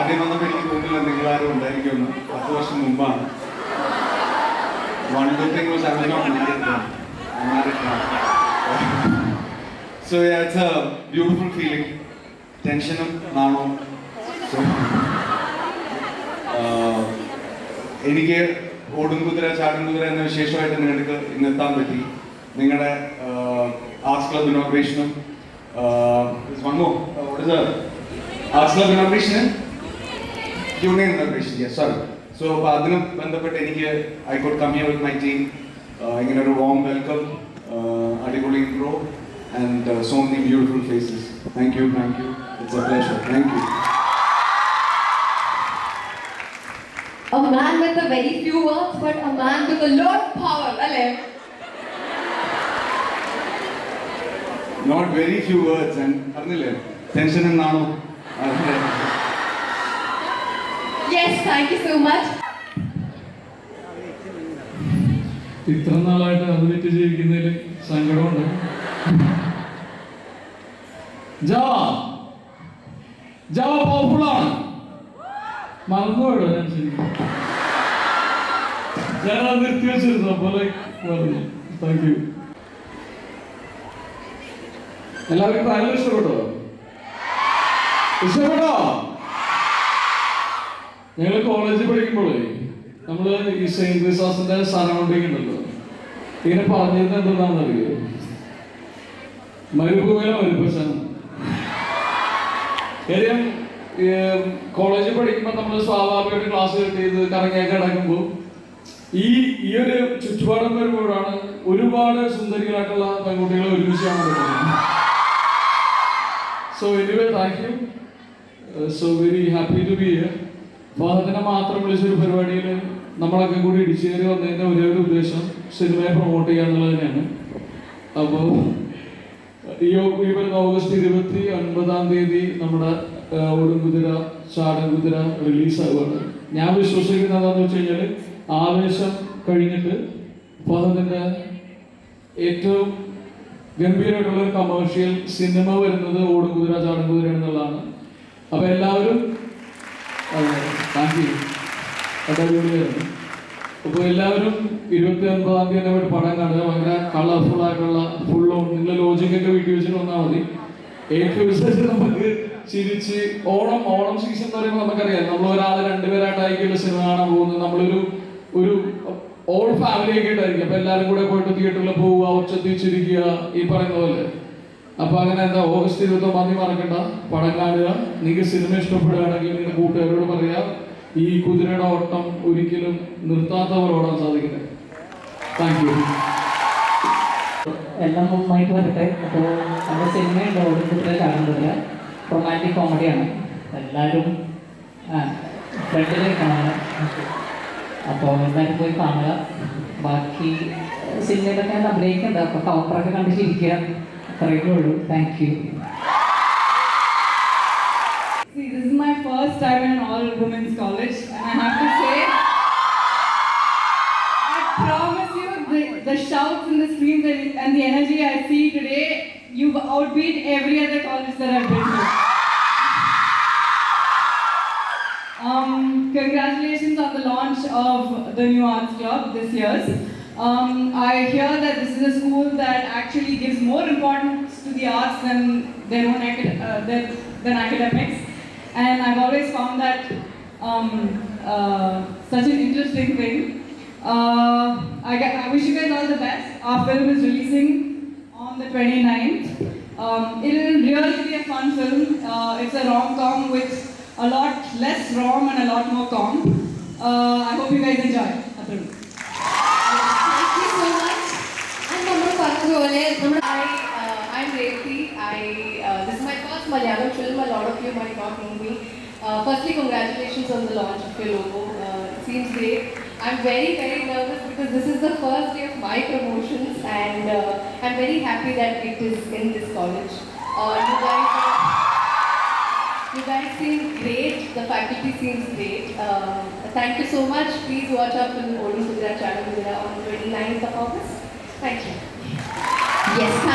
ആദ്യം വന്നപ്പോൾ എനിക്ക് തോന്നില്ല നിങ്ങളാരും ഉണ്ടായിരിക്കുമെന്ന് പത്ത് വർഷം മുമ്പാണ്. Married married so it's a beautiful feeling ടെൻഷനും നാണോ ഓടും എനിക്ക് ചാടും കുതിര എന്ന വിശേഷമായിട്ട് നിങ്ങൾക്ക് ഇന്നെത്താൻ പറ്റി. നിങ്ങളുടെ ആർട്സ് ക്ലബ് ഇനോഗ്രേഷനും വന്നു arts club ഇനോഗ്രേഷന് Union inauguration yes sorry so അപ്പോൾ അതിന് ബന്ധപ്പെട്ട് എനിക്ക് I could come here with my team ഇങ്ങനെ ഒരു വോം വെൽക്കം അടിപൊളി intro and so many beautiful faces thank you thank you it's a pleasure thank you A man with a very few words, but a man with a lot of power. അല്ലേ not very few words and അറിഞ്ഞില്ലേ tension എന്നാണോ Yes, thank you so much. ഇത്ര നാളായിട്ട് അത് വിറ്റ് ജീവിക്കുന്നതിൽ സങ്കടമുണ്ട്. Java. Java powerful ആണ്. മറന്നുപോയോ ഞാൻ ഞാൻ നിർത്തി വെച്ചിരുന്നു അപ്പോൾ പറഞ്ഞു. താങ്ക് യു എല്ലാവർക്കും ഭയങ്കര ഇഷ്ടപ്പെട്ടോ? ഇഷ്ടപ്പെട്ടോ? ഞങ്ങൾ കോളേജിൽ പഠിക്കുമ്പോഴേ നമ്മൾ ഈ സെയിന്റ് വിശ്വാസിന്റെ സറൗണ്ടിങ് ഉണ്ടല്ലോ ഇങ്ങനെ പറഞ്ഞിരുന്നത് മരുഭൂമിയിലെ മരുപ്പശനം കാര്യം കോളേജിൽ പഠിക്കുമ്പോൾ നമ്മൾ സ്വാഭാവികമായിട്ട് ക്ലാസ് കിട്ടിയത് കറങ്ങിയൊക്കെ കിടക്കുമ്പോൾ ഈ ഈ ഒരു ചുറ്റുപാടും വരുമ്പോഴാണ് ഒരുപാട് സുന്ദരികളായിട്ടുള്ള പെൺകുട്ടികൾ ഒരുമിച്ച് so anyway thank you so very happy to be here ഫഹദിനെ മാത്രം വിളിച്ചൊരു പരിപാടിയിൽ നമ്മളൊക്കെ കൂടി ഇടിച്ചു കയറി വന്നതിന്റെ ഒരേ ഒരു ഉദ്ദേശം സിനിമയെ പ്രൊമോട്ട് ചെയ്യുക എന്നുള്ളത് തന്നെയാണ്. അപ്പോൾ ഈ ഈ വരുന്ന ഓഗസ്റ്റ് ഇരുപത്തി ഒൻപതാം തീയതി നമ്മുടെ ഓടുംകുതിര ചാടൻകുതിര റിലീസ് ആവുകയാണ് ഞാൻ വിശ്വസിക്കുന്നത് എന്താണെന്ന് വെച്ച് കഴിഞ്ഞാൽ ആവേശം കഴിഞ്ഞിട്ട് ഫഹദിന്റെ ഏറ്റവും ഗംഭീരമായിട്ടുള്ള ഒരു കമേഴ്ഷ്യൽ സിനിമ വരുന്നത് ഓടുംകുതിര ചാടുംകുതിര എന്നുള്ളതാണ്. അപ്പോൾ എല്ലാവരും അപ്പോൾ എല്ലാവരും ഇരുപത്തി ഒൻപതാം തീയതി തന്നെ പോയിട്ട് പടം കാണുക. ഭയങ്കര കളർഫുൾ ആയിട്ടുള്ള ഫുൾ ഓൺ ലോജിക്കൊക്കെ വീട്ടിൽ വെച്ചിട്ട് വന്നാൽ മതി. ഏറ്റവും വിശേഷം നമുക്ക് ചിരിച്ച് ഓണം ഓണം സീസൺ എന്ന് പറയുമ്പോൾ നമുക്കറിയാം. നമ്മൾ ഒരാൾ രണ്ടുപേരായിട്ടായിരിക്കും സിനിമ കാണാൻ പോകുന്നത്. നമ്മളൊരു ഒരു ഓൾ ഫാമിലി ഒക്കെ ആയിട്ടായിരിക്കും. അപ്പൊ എല്ലാവരും കൂടെ പോയിട്ട് തിയേറ്ററിൽ പോവുക ഉച്ചത്തിൽ ചിരിക്കുക ഈ പറയുന്ന പോലെ. അപ്പൊ അങ്ങനെ എന്താ ഓഗസ്റ്റ് ഇരുപത്തി ഒമ്പതാം തീയതി മറക്കണ്ട. പടം കാണുക. നിങ്ങൾക്ക് സിനിമ ഇഷ്ടപ്പെടുകയാണെങ്കിൽ നിങ്ങളുടെ കൂട്ടുകാരോട് പറയാ. ഈ കുതിരയുടെ ഓട്ടം ഒരിക്കലും നിർത്താത്തവർ ഓടാൻ സാധിക്കട്ടെ താങ്ക് യു എല്ലാം നന്നായിട്ട് വരട്ടെ. അപ്പോൾ നമ്മുടെ സിനിമയുണ്ട് ഓടുന്നതിൽ കാണുന്നത് റൊമാന്റിക് കോമഡിയാണ് എല്ലാവരും ഫ്രണ്ടിലേക്ക് കാണുക. അപ്പോൾ എല്ലാവരും പോയി കാണുക. ബാക്കി സിനിമയിലൊക്കെ ഞാൻ അഭിനയിക്കേണ്ട അപ്പോൾ ടോപ്പറൊക്കെ കണ്ടിട്ടിരിക്കുക അത്രയൊക്കെ ഉള്ളൂ. Thank you I have to say, I promise you, the, the shouts and the screams and, and the energy I see today, you've outbeat every other college that I've been to. Um, congratulations on the launch of the new arts club this year. Um, I hear that this is a school that actually gives more importance to the arts than their own acad- uh, than, than academics, and I've always found that um, uh, such an interesting thing. Uh, I, get, I wish you guys all the best. Our film is releasing on the 29th. Um, it will really be a fun film. Uh, it's a rom-com with a lot less rom and a lot more com. Uh, I hope you guys enjoy. Atharv. I, uh, I'm Revati. I, uh, this is my first Malayalam film. A lot of you might not know me. Uh, firstly, congratulations on the launch of your logo. Uh, it seems great. I'm very very nervous because this is the first day of my promotions, and uh, I'm very happy that it is in this college. Uh, you guys. You guys seem great. The faculty seems great. Uh, thank you so much. Please watch our film Odin Kudra Channel on 29th of August. Thank you. yes, thank